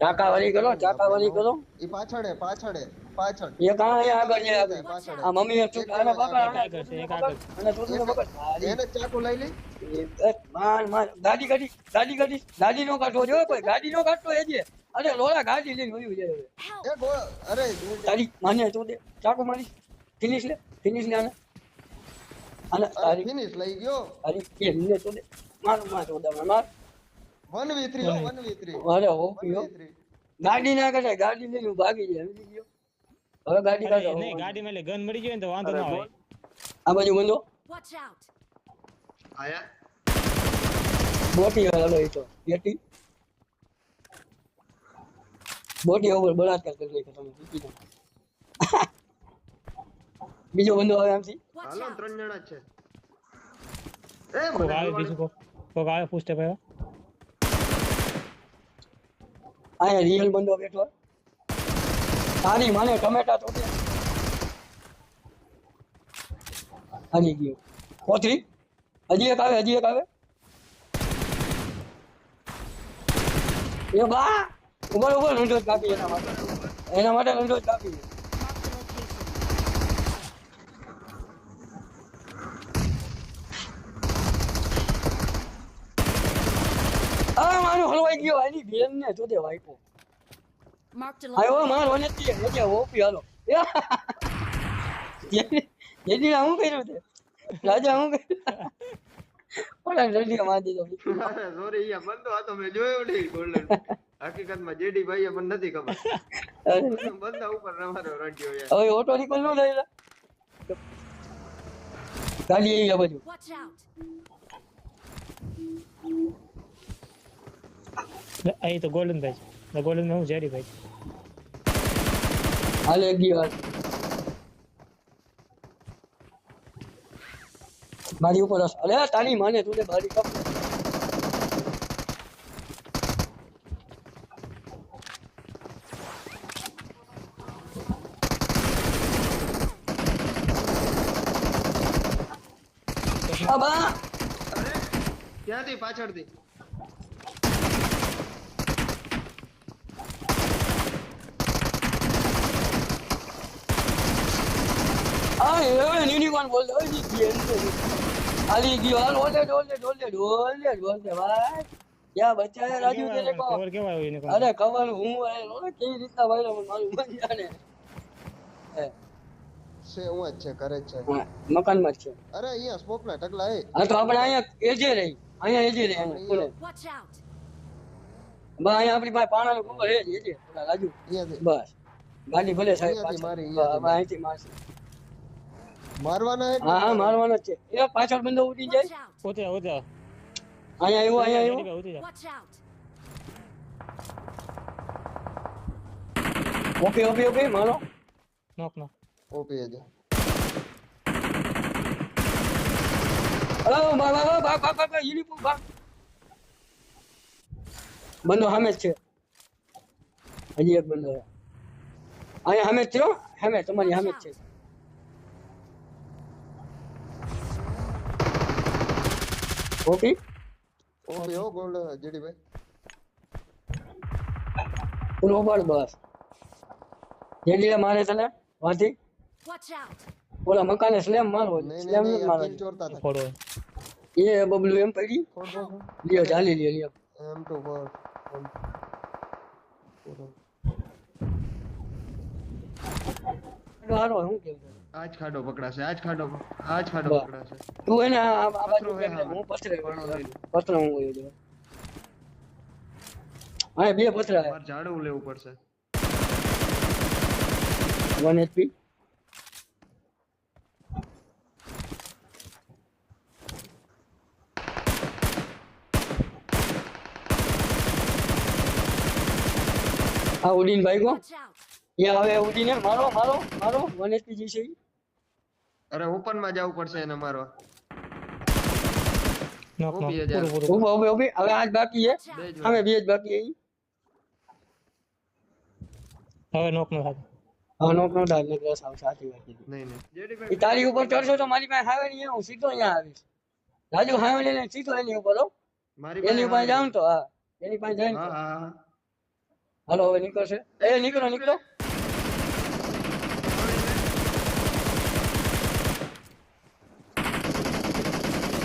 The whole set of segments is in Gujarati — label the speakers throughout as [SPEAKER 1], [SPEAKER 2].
[SPEAKER 1] ચાકાવાળી કરો ચાકાવાળી કરો.
[SPEAKER 2] પાછળ પાછળ પાછળ.
[SPEAKER 1] એ કાં અહીંયા આગળ છે આગળ.
[SPEAKER 2] પાછળ.
[SPEAKER 1] આ મમ્મી એ ચૂક આને પકડ
[SPEAKER 3] આગળ છે, એક આગળ.
[SPEAKER 1] અને તું પકડ.
[SPEAKER 2] એને ચાકુ લઈ લી.
[SPEAKER 1] માર માર. ગાડી ગાડી ગાડી ગાડી ગાડી નો કાઢવો જો કોઈ. ગાડી નો કાઢતો એ જે. અરે લોલા ગાડી લઈને વયું જાય
[SPEAKER 2] એ ગો અરે
[SPEAKER 1] તારી માને તો દે. ચાકુ મારી. ફિનિશ લે ફિનિશ લે આને. આને તારી
[SPEAKER 2] ફિનિશ લઈ ગયો.
[SPEAKER 1] તારી કે લે તો દે. માર માર તો દે માર.
[SPEAKER 2] 1v3 હો 1v3
[SPEAKER 1] અરે હો પીયો
[SPEAKER 2] 1v3
[SPEAKER 1] ગાડી ના કઢાય ગાડી લઈને હું ભાગી જાય સમજી ગયો હવે ગાડી
[SPEAKER 3] અરે
[SPEAKER 1] કાઢો
[SPEAKER 3] નહીં ગાડીમાં એટલે ગન મળી ગયો ને તો વાંધો ના હોય
[SPEAKER 1] આ બાજુ બંધો
[SPEAKER 4] Watch out!
[SPEAKER 2] આયા
[SPEAKER 1] મોટી હાલો એ તો બેટી મોટી over બળાત્કાર કરી નાખ્યો તમે જીતી જાઓ. બીજો બંધો આવે આમથી
[SPEAKER 4] Watch
[SPEAKER 2] હાલો
[SPEAKER 4] out!
[SPEAKER 2] ત્રણ જણા જ છે એ
[SPEAKER 3] કોક
[SPEAKER 2] મને
[SPEAKER 3] આવે
[SPEAKER 2] જોવાનું.
[SPEAKER 3] બીજું કોક કોક આવે પૂછતે ભાઈ
[SPEAKER 1] અહીંયા રિયલ બંધો બેઠો તારી માને ટમેટા તો દે હારી ગયો. કોથરી હજી એક આવે, હજી એક આવે. એ બા ઉભર ઉભર રંડો જ કાપી એના માટે એના માટે રંડો જ કાપી આ હલવાઈ ગયો એની બેન ને તો વાઈપો
[SPEAKER 4] Marked a
[SPEAKER 1] આયો
[SPEAKER 4] location.
[SPEAKER 1] માર વને તી વજે ઓપી હાલો. જેની હું કર્યું તે? રાજા હું કર્યું? ઓલા જલ્દી માં દીધો.
[SPEAKER 2] સોરી યા બંધો આ તો મેં જોયો નહીં ગોલ્ડન હકીકતમાં જેડી ભાઈ પણ નથી ખબર.
[SPEAKER 1] અરે,
[SPEAKER 2] બંધા ઉપર રમાડો રડ્યો યાર
[SPEAKER 1] હવે ઓટો નીકળ નો થયેલા ગાડી આવી આ બાજુ!
[SPEAKER 3] અહીં તો ગોલ્ડન ભાઈ છે ગોલ્ડન હું જેરી ભાઈ છે.
[SPEAKER 1] હાલે એક દિવસ મારી ઉપર હસ અરે તારી માને તું તે બારી કપ અબા
[SPEAKER 2] અરે ક્યાંથી પાછળથી
[SPEAKER 1] આ હવે યુનિકોર્ન બોલ દો જી ગઈ આલી ગયો હાલ ઓલે ડોલે ડોલે ડોલે ડોલે ભાઈ ક્યાં બચ્ચા હે રાજુ તેરે કો
[SPEAKER 3] કવર કેવા આવ્યું એને
[SPEAKER 1] અરે કવર હું આયેલો ને કેવી રીતના વાયરો મને મારું મન જાણે હે,
[SPEAKER 2] છે હું જ છે કરે જ છે
[SPEAKER 1] હા, મકાનમાં જ છે
[SPEAKER 2] અરે અહીંયા સ્મોક ના ટકલા એ
[SPEAKER 1] હા તો આપણે અહીંયા એજે રહી અહીંયા એજે રહી અહીંયા બોલે
[SPEAKER 4] Watch out!
[SPEAKER 1] બા અહીંયા આપણી પાસે પાણાનો કવર હે જ એજે ઓલા રાજુ
[SPEAKER 2] અહીંયાથી
[SPEAKER 1] બસ ગાડી ભલે સાહેબ
[SPEAKER 2] અહીંયાથી
[SPEAKER 1] પાછળ.
[SPEAKER 2] મારી,
[SPEAKER 1] હા,
[SPEAKER 2] અહીંયાથી
[SPEAKER 1] હવે અહીંથી મારશે
[SPEAKER 2] મારવાના હે
[SPEAKER 1] હા હા મારવાના? છે. એ પાછળ બંદો ઉડી જાય!
[SPEAKER 3] ઉતરા ઉતરા
[SPEAKER 1] અહીંયા આવ્યો અહીંયા આવ્યો.
[SPEAKER 3] ભાઈ ઉતરી જા
[SPEAKER 4] Watch out!
[SPEAKER 1] Okay okay okay મારો.
[SPEAKER 3] નોક નોક
[SPEAKER 2] ઓપી જ.
[SPEAKER 1] હલો બા બા બા બા બા બા બા યુનિફોર્મ બા. બંદો સામે છે. હજી એક બંદો અહીંયા સામે જ છે હો. સામે તમારી સામે છે. ओपी ओपी हो गोल्ड
[SPEAKER 4] जेडी भाई।
[SPEAKER 1] फुल ओवर बस। जेडी
[SPEAKER 2] मारे
[SPEAKER 1] चले
[SPEAKER 2] वाती।
[SPEAKER 1] बोला
[SPEAKER 2] मकान स्लैम
[SPEAKER 1] मारो
[SPEAKER 2] स्लैम मत मारो
[SPEAKER 3] चोरता
[SPEAKER 1] था फोड़ो। ये बबलू
[SPEAKER 2] एम पड़ी। लियो
[SPEAKER 1] जाली लियो लियो। एम
[SPEAKER 2] टू फोर फोड़ो।
[SPEAKER 1] हारो हूँ खेलता
[SPEAKER 2] આજ ખાડો પકડાશે આજ ખાડો આજ ખાડો પકડાશે.
[SPEAKER 1] તું એને આ બાજુ
[SPEAKER 2] પથરો હે
[SPEAKER 1] પથરે
[SPEAKER 2] પથરો લઈ લે.
[SPEAKER 1] હું ગયો હા બે પથરા
[SPEAKER 2] મારે ઝાડવું લેવું પડશે.
[SPEAKER 1] 1 એચપી આ ઉડીન ભાઈ
[SPEAKER 4] કો
[SPEAKER 1] યા હવે ઉડીને મારો મારો મારો 1 એચપી જી છે ઈ.
[SPEAKER 2] અરે ઓપનમાં જવું પડશે એને મારવા.
[SPEAKER 3] નોક નોક
[SPEAKER 2] ઊભી હજાર.
[SPEAKER 3] પૂરું પૂરું.
[SPEAKER 1] ઊભો ઊભો ઊભી હવે આજ બાકી છે.
[SPEAKER 4] Watch
[SPEAKER 2] બે જ
[SPEAKER 1] અમે બે જ બાકી છે.
[SPEAKER 3] હવે નોક નો થાય.
[SPEAKER 1] હા નો નો ડાલ ને સાવ સાચી વાત
[SPEAKER 2] નહીં નહીં. જેડી
[SPEAKER 1] ઈ
[SPEAKER 2] ભાઈ
[SPEAKER 1] તારી ઉપર ચડશો તો મારી પાસે હાવે નહીં હું સીધો અહીંયા આવીશ રાજુ હાવે લઈને સીધો એની ઉપર હો.
[SPEAKER 2] મારી
[SPEAKER 1] એની પાસે જાઉં તો હા. એની પાસે જઈને
[SPEAKER 2] હા હા હા.
[SPEAKER 1] હાલો હવે નીકળશે. એ નીકળો નીકળો.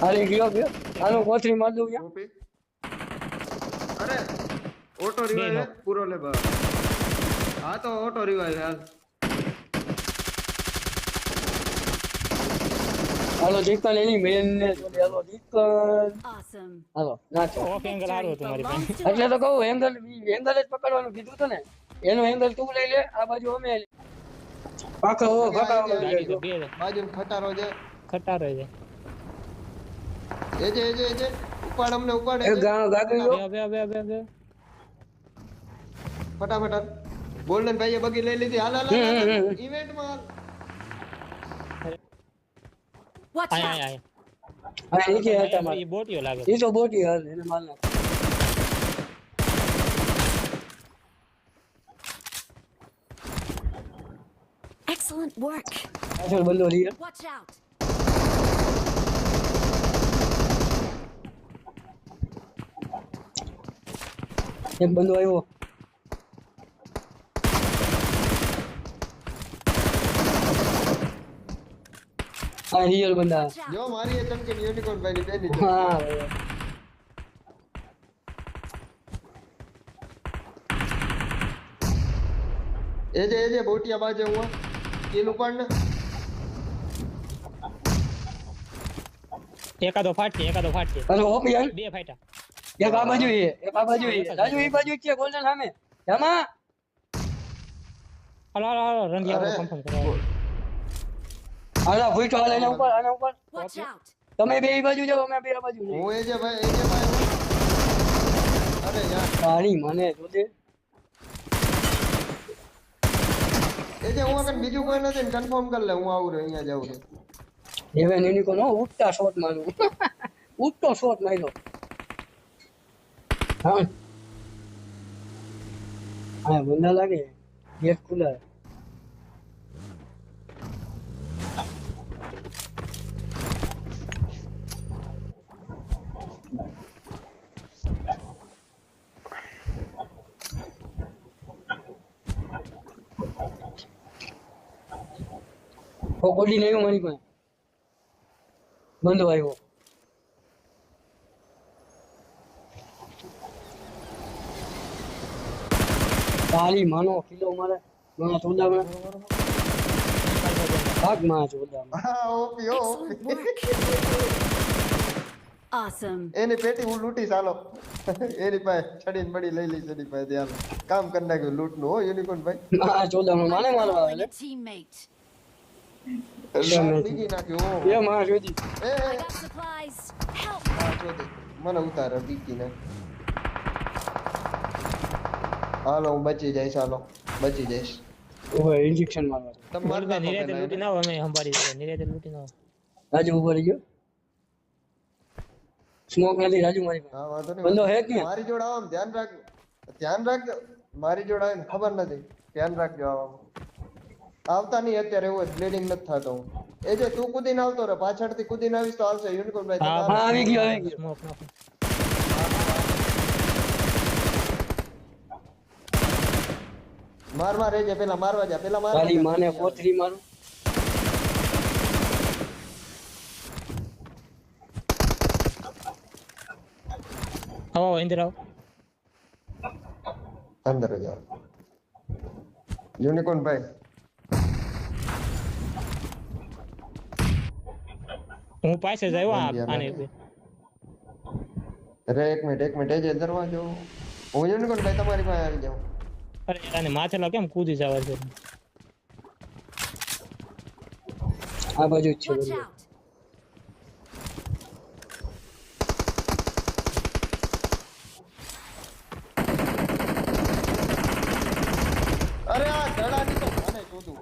[SPEAKER 1] હાલી ગયો ગયો આનો કોથળી માર દઉં યા
[SPEAKER 2] કોપી અરે ઓટો
[SPEAKER 3] બે
[SPEAKER 2] રિવાઇવ
[SPEAKER 3] નો.
[SPEAKER 2] પૂરો લે બસ હા તો ઓટો રિવાઇવ હાલ
[SPEAKER 1] હાલો દીકન એની મેન ને જોડે હાલો દીકન
[SPEAKER 4] Awesome.
[SPEAKER 1] હાલો નાચો
[SPEAKER 3] ઓફ એંગલ સારું હતું મારી પાસે
[SPEAKER 4] Belongs to
[SPEAKER 1] એટલે તો કહું એંગલ એંગલ જ પકડવાનું કીધું તો ને એનું એંગલ તું લઈ લે આ બાજુ અમે લઈ. પાકા હો પાકા હો
[SPEAKER 3] ગાડી તો બે
[SPEAKER 2] બાજુ ખટારો છે
[SPEAKER 3] ખટારો છે
[SPEAKER 2] એ જે એ જે એ જે ઉપાડ અમને ઉપાડ
[SPEAKER 1] એક ગા- ગાગરી લો
[SPEAKER 3] બે બે બે બે બે
[SPEAKER 2] ફટાફટ હાલ. ગોલ્ડન ભાઈએ બગી લઈ લીધી હાલ હાલ
[SPEAKER 1] હમ, હમ, હમ.
[SPEAKER 2] ઇવેન્ટ માં
[SPEAKER 4] Watch
[SPEAKER 3] આય
[SPEAKER 4] out.
[SPEAKER 3] આય
[SPEAKER 1] હા નીચે હતા
[SPEAKER 3] આય
[SPEAKER 1] મારે
[SPEAKER 3] એ બોટીઓ લાગે
[SPEAKER 1] એ તો બોટી હાલ એને માલ નાખ
[SPEAKER 4] Excellent work.
[SPEAKER 1] પાછળ બંધો લઈએ
[SPEAKER 4] Watch out.
[SPEAKER 1] એક બંધો આવ્યો હા રિયલ બંદા
[SPEAKER 2] જો મારી એ ચમકી યુનિકોર્ન ભાઈ ની.
[SPEAKER 1] હા
[SPEAKER 2] એ જે એ જે બોટિયા બાજે હું કિલ ઉપર ને
[SPEAKER 3] એકાદો ફાટશે એકાદો ફાટશે
[SPEAKER 1] અરે ઓપ યાર
[SPEAKER 3] બે ફાટ્યા
[SPEAKER 1] એક આ બાજુ એ એક આ બાજુ એ રાજુ એ બાજુ છે ગોલ્ડન સામે. જમા
[SPEAKER 3] હાલો હાલો હાલો રંધિયા કન્ફર્મ કરો
[SPEAKER 1] હાલા ભૂઈ તો ને ઉપર આને ઉપર. તમે બે એ બાજુ જાઓ અમે બે આ બાજુ
[SPEAKER 2] હું એ જે ભાઈ એ જે ભાઈ અરે યાર.
[SPEAKER 1] પાણી મને જોજે.
[SPEAKER 2] એ જે હું આગળ બીજું કોઈ નથી ને કન્ફર્મ કરી લે હું આવું રહ્યો અહીંયા જાઉં છું
[SPEAKER 1] એવે નીની કોનો નો ઉઠતા શોટ મારું. ઉઠતો શોટ માર્યો. हाँ बंदा लगे गेट खुला है वो गोली नहीं हमारी कोई बंद भाई वो તારી માનો કિલો મારે માં ચોદામાં ભાગમાં ચોદામાં
[SPEAKER 2] હા ઓપી ઓ
[SPEAKER 4] Excellent
[SPEAKER 2] ઓપી એની પેટી હું લૂટી ચાલો એની પાસે છડીને મડી લઈ લઈ છડી પાસે ધ્યાન કામ કરી નાખ્યું લૂંટનું હો યુનિકોર્ન ભાઈ.
[SPEAKER 1] માં ચોદામાં માને મારવા આવે
[SPEAKER 2] બીજી નાખ્યું
[SPEAKER 1] એ માં જોજી.
[SPEAKER 2] હા મને ઉતારે બીકીને હાલો હું બચી જઈશ હાલો. બચી જઈશ.
[SPEAKER 1] ઓહો ઇન્જેક્શન મારવા છે.
[SPEAKER 2] તમે મારી
[SPEAKER 3] નિરેતે લૂટી. ના અમે સંભાળી દઈએ. નિરેતે લૂટી ના
[SPEAKER 1] રાજુ ઊભો રહી ગયો સ્મોક નથી રાજુ મારી પાસે.
[SPEAKER 2] હા વાંધો નહીં
[SPEAKER 1] બંદો હે કે
[SPEAKER 2] મારી જોડે આવો ધ્યાન રાખજો. ધ્યાન રાખજો. મારી જોડે આવે ખબર નથી. ધ્યાન રાખજો આવામાં આવતા નહીં અત્યારે એવું બ્લીડિંગ નથી થતો હું. એ જે તું કુદીને આવતો રહે પાછળથી કુદીને આવીશ તો આવશે યુનિકોર્ન ભાઈ
[SPEAKER 3] હા
[SPEAKER 1] આવી ગયો આવી ગયો.
[SPEAKER 3] સ્મોક નાખો.
[SPEAKER 2] માર માર રેજે પેલા મારવા જા પેલા મારવા
[SPEAKER 1] તારી
[SPEAKER 2] જા.
[SPEAKER 1] માને કોથરી મારું
[SPEAKER 3] આવો આવો અંદર આવો
[SPEAKER 2] અંદર જ આવો યુનિકોર્ન ભાઈ
[SPEAKER 3] હું પાસે જ આવ્યો આ-
[SPEAKER 2] બંધ
[SPEAKER 3] આને
[SPEAKER 2] યાર. અરે એક મિનિટ એક મિનિટ એ જે દરવાજો હું યુનિકોર્ન ભાઈ તમારી પાસે આવી જાઉં
[SPEAKER 3] અરે આને માથેલા કેમ કૂદી જવા છે
[SPEAKER 1] આ બાજુ જ છે.
[SPEAKER 2] અરે આ ધડાની તો મને શોધું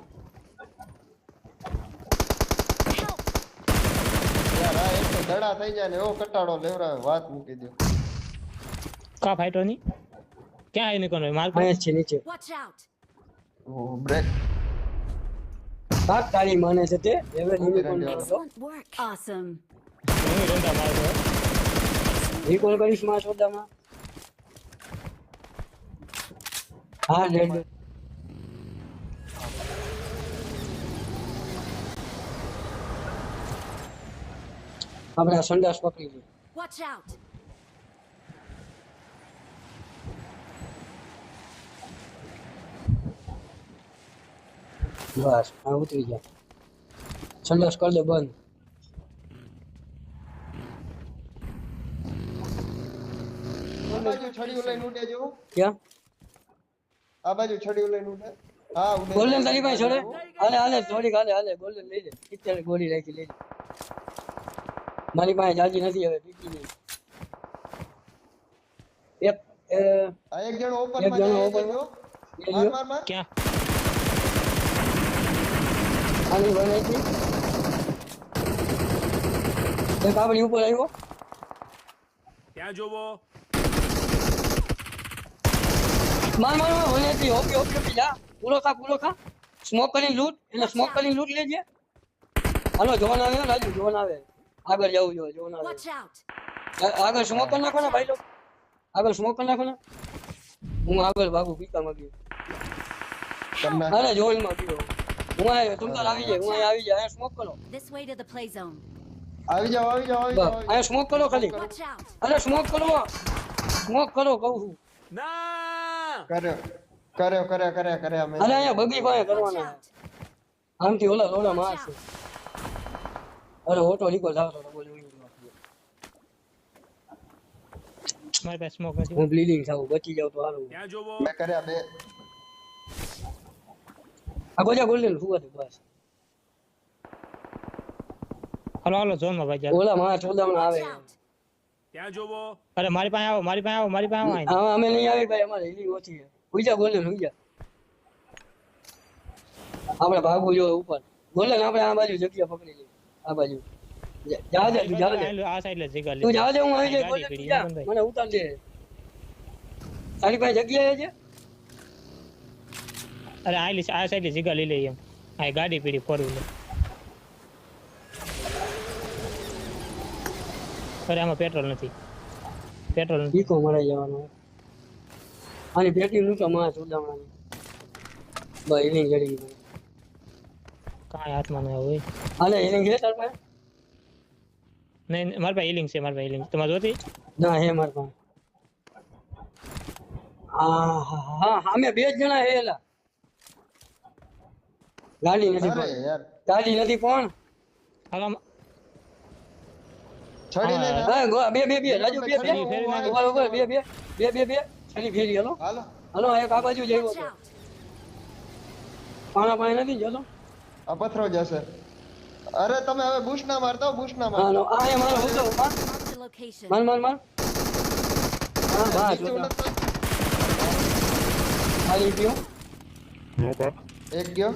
[SPEAKER 2] યાર આ એક તો ધડા થઈ જાય ને એવો કટાડો લેવરાવે વાત મૂકી દો.
[SPEAKER 3] કા ફાઈટો ની? ક્યાં આવી નીકળો માર
[SPEAKER 1] અહીંયા જ છે નીચે
[SPEAKER 4] Watch out.
[SPEAKER 2] બ્રેક
[SPEAKER 1] ભાગ તારી માને છે તે હવે યુનિકોર્ન
[SPEAKER 2] રંજાડો.
[SPEAKER 4] Excellent work. Awesome.
[SPEAKER 3] હું રંધા મારતો
[SPEAKER 1] રિકોલ કરીશ માં ચોદામાં હા ડેડ આપણે આ સંડાસ પકડી લઈએ
[SPEAKER 4] Watch out!
[SPEAKER 1] બસ હા ઉતરી જાય સંડાસ કરી દે બંધ
[SPEAKER 2] આ બાજુ છડીઓ લઈને ઉડે જો
[SPEAKER 1] ક્યાં
[SPEAKER 2] આ બાજુ છડીઓ લઈને ઉડે હા ઉડે
[SPEAKER 1] ગોલ્ડન તારી પાસે છોડે હાલે હાલે થોડીક હાલે હાલે ગોલ્ડન લઈ લે પિક્ચર ગોળી રાખી લઈ લે મારી પાસે જાજી નથી હવે પીકી નહીં એક એ,
[SPEAKER 2] આ એક જણો ઓપન
[SPEAKER 1] એક
[SPEAKER 2] માં
[SPEAKER 1] જણો
[SPEAKER 2] જાય
[SPEAKER 1] open
[SPEAKER 2] છે જો.
[SPEAKER 1] એ
[SPEAKER 2] માર
[SPEAKER 1] લ્યો.
[SPEAKER 2] માર માર
[SPEAKER 3] ક્યાં
[SPEAKER 1] આની બનાવી હતી એક આપણી ઉપર આવ્યો
[SPEAKER 5] ત્યાં જોવો
[SPEAKER 1] માર માર માર મને હતી ઓકે ઓકે ઓકે જા પૂરો ખા પૂરો ખા સ્મોક કરીને લૂટ એટલે સ્મોક કરીને લૂટ લેજે હાલો જોન આવે હો, રાજુ જોન આવે આગળ જવું જોઈએ જોન આવે
[SPEAKER 4] Watch out!
[SPEAKER 1] આ- આગળ સ્મોક કરી નાખો ને ભાઈ લોકો આગળ સ્મોક કરી નાખો ને હું આગળ ભાગું પીકામાં ગયો
[SPEAKER 2] તમને
[SPEAKER 1] અરે જોઈન માં ગયો હું આવ્યો તમ તાર આવી જાય હું આવી જાય અહીંયા સ્મોક કરો
[SPEAKER 4] This way to the play zone.
[SPEAKER 2] આવી જાઓ આવી જાઓ આવી જાઓ
[SPEAKER 1] અહીંયા સ્મોક કરો ખાલી
[SPEAKER 4] Watch out!
[SPEAKER 1] અરે સ્મોક કરો સ્મોક કરો કહું છું
[SPEAKER 5] ના.
[SPEAKER 2] કર્યો કર્યો કર્યો કર્યો કર્યો મેં
[SPEAKER 1] અરે અહીંયા બગી પાસે
[SPEAKER 4] Watch
[SPEAKER 1] કરવાના
[SPEAKER 4] out!
[SPEAKER 1] આમથી ઓલા
[SPEAKER 4] Watch
[SPEAKER 1] મારશે
[SPEAKER 4] out!
[SPEAKER 1] અરે ઓટો લીકો જાવ તો બોલ
[SPEAKER 3] મારી પાસે સ્મોક નથી
[SPEAKER 1] હું બ્લીડિંગ થાઉં બચી જાઉં તો સારું
[SPEAKER 5] ત્યાં જોવો
[SPEAKER 2] મેં કર્યા બે
[SPEAKER 1] આ ગોજા ગોલ્ડન ફુવા દે બસ.
[SPEAKER 3] હાલો હાલો ઝોનમાં ભાઈ ચાલો.
[SPEAKER 1] ઓલા માં ચોદામણા આવે.
[SPEAKER 4] Watch out!
[SPEAKER 5] ત્યાં જોવો?
[SPEAKER 3] અરે મારી પાસે આવો મારી પાસે આવો મારી પાસે આવો.
[SPEAKER 1] હા અમે નહીં આવી ભાઈ અમારે હિલિંગ ઓછી છે. હુઈ જા ગોલ્ડન હુઈ જા. આપણે ભાગવું જો ઉપર. ગોલ્ડન આપણે આ બાજુ જગ્યા પકડી લઈએ. આ બાજુ. જા- જા જા તું જા જા
[SPEAKER 3] આ સાઈડ લે જગ્યા
[SPEAKER 1] તું
[SPEAKER 3] લે
[SPEAKER 1] જા જા હું આવી જાય
[SPEAKER 3] ગાડી
[SPEAKER 1] ગોલ્ડન તું
[SPEAKER 3] પીડી,
[SPEAKER 1] જા.
[SPEAKER 3] બંધ
[SPEAKER 1] મને ઉતાર દે. તારી પાસે જગ્યા છે?
[SPEAKER 3] અરે આ લીસ આ સાઈડ જીગા લઈ લઈએ એમ. આ ગાડી પીડી ફોર વ્હીલર અરે આમાં પેટ્રોલ નથી. પેટ્રોલ નથી.
[SPEAKER 1] ઈકો મરાઈ જવાનો. અને પેટી નું તો માં ચોદામણાની બસ હિલિંગ જડી ગઈ
[SPEAKER 3] કાંઈ હાથમાં ના હોય.
[SPEAKER 1] અલે એની છે તાર પાસે?
[SPEAKER 3] નહીં નહીં, પાસે હિલિંગ છે મારી પાસે હિલિંગ તમારે જોતી?
[SPEAKER 1] ના હે માર પાસે. હા હા હા અમે બે જ જણા હે એલા. ગાડી નથી ગાડી નથી પણ.
[SPEAKER 3] હાલો.
[SPEAKER 2] છડી લે
[SPEAKER 1] હા ગો- બે બે બે. રાજુ બે બે. ઊભા ઊભા બે બે. બે બે બે. છડી ફેરી હલો.
[SPEAKER 2] હાલો.
[SPEAKER 1] હલો એક આ બાજુ
[SPEAKER 4] જઈવો
[SPEAKER 1] પાણા પાણી નથી ચલો
[SPEAKER 2] આ પથરો જશે. અરે તમે હવે બુશ ના મારતા બુશ ના
[SPEAKER 1] હા
[SPEAKER 2] મારતા
[SPEAKER 1] આ એ મારો હુજો માર. માર માર. હા
[SPEAKER 2] નીચે
[SPEAKER 1] જોતા. ગયો.
[SPEAKER 2] એક ગયો.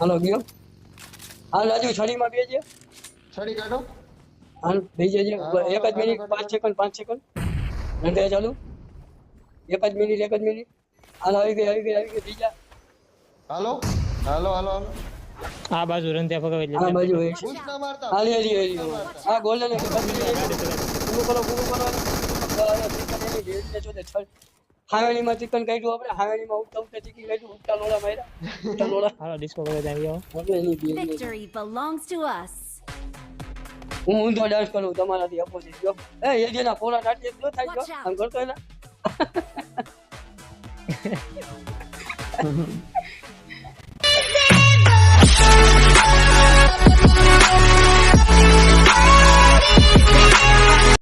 [SPEAKER 1] હાલો ગયો. હાલ રાજુ છડીમાં બે છે.
[SPEAKER 2] છડી કાઢો.
[SPEAKER 1] હાલ
[SPEAKER 2] બેજે
[SPEAKER 1] એક જ મિનિટ પાંચ સેકન્ડ પાંચ સેકન્ડ. રંગે ચાલુ. એક જ મિનિટ એક જ મિનિટ. હાલ આવી ગઈ આવી ગઈ આવી ગઈ બીજા
[SPEAKER 2] હાલો હાલો હાલો હાલો.
[SPEAKER 3] આ બાજુ રંધ્યા ફગાવી
[SPEAKER 1] આ બાજુ હોય છે. હાલી હાલી હાલી. આ ગોલ્ડન એક પૂરું કરો પૂરું કરો. અરે ચિકન ને કાઢ્યું આપણે હાવેણીમાં ઉઠતા ઉઠતા ચિકન કાઢ્યું ઉઠતા લોડા માર્યા. ઉઠતા લોડા
[SPEAKER 3] હાલો ડિસ્કો કરે ત્યાં આવો
[SPEAKER 1] હવે belongs to
[SPEAKER 4] us belongs to us.
[SPEAKER 1] હું ઊંધો ડાન્સ કરું તમારાથી અપોઝિટ જો. એ એ જેના ફોરા ટાટી એટલો થાય જો. આમ કરતો એના